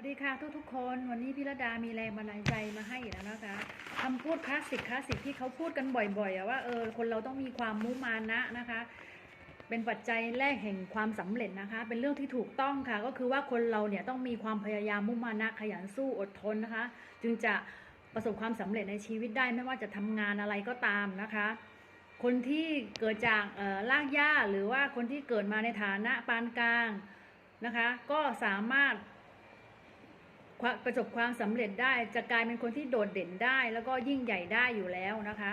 วัสดีค่ะทุกทุกๆคนวันนี้พี่ระดามีแรงบันดาลใจมาให้แล้วนะคะคำพูดคลาสสิกคลาสสิกที่เขาพูดกันบ่อยๆว่าเออคนเราต้องมีความมุมานะนะคะ เป็นปัจจัยแรกแห่งความสำเร็จนะคะ เป็นเรื่องที่ถูกต้องค่ะ ก็คือว่าคนเราเนี่ยต้องมีความพยายามมุมานะขยันสู้อดทนนะคะ จึงจะประสบความสำเร็จในชีวิตได้ไม่ว่าจะทำงานอะไรก็ตามนะคะคนที่เกิดจากเอ่อรากหญ้าหรือว่าคนที่เกิดมาในฐานะปานกลางนะคะ ก็สามารถ ประสบความสำเร็จได้จะกลายเป็นคนที่โดดเด่นได้ แล้วก็ยิ่งใหญ่ได้อยู่แล้วนะคะ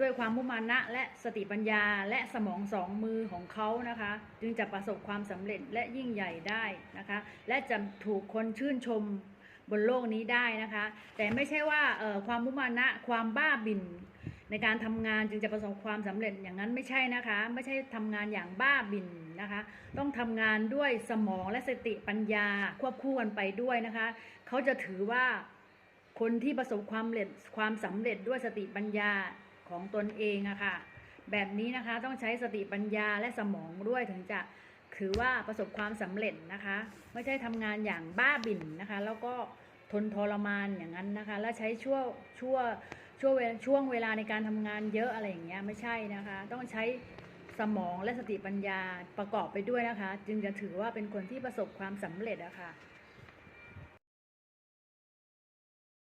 ด้วยความมุมานะและสติปัญญาและสมองสองมือของเขานะคะ จึงจะประสบความสำเร็จและยิ่งใหญ่ได้นะคะ และจะถูกคนชื่นชมบนโลกนี้ได้นะคะ แต่ไม่ใช่ว่าเอ่อความมุมานะความบ้าบิ่น ในการทำงานจึงจะประสบความสำเร็จอย่างนั้นไม่ใช่นะคะ ไม่ใช่ทำงานอย่างบ้าบินนะคะ ต้องทำงานด้วยสมองและสติปัญญาควบคู่กันไปด้วยนะคะ เขาจะถือว่าคนที่ประสบความสำเร็จความสำเร็จด้วยสติปัญญาของตนเองอะค่ะแบบนี้นะคะต้องใช้สติปัญญาและสมองด้วยถึงจะถือว่าประสบความสำเร็จนะคะ ไม่ใช่ทำงานอย่างบ้าบิ่นนะคะ แล้วก็ทนทรมานอย่างนั้นนะคะ แล้วใช้ชั่วชั่ว ช่วงเวลาช่วงเวลาในการทำงานเยอะอะไรอย่างเงี้ยไม่ใช่นะคะ ต้องใช้สมองและสติปัญญาประกอบไปด้วยนะคะ จึงจะถือว่าเป็นคนที่ประสบความสำเร็จอะค่ะ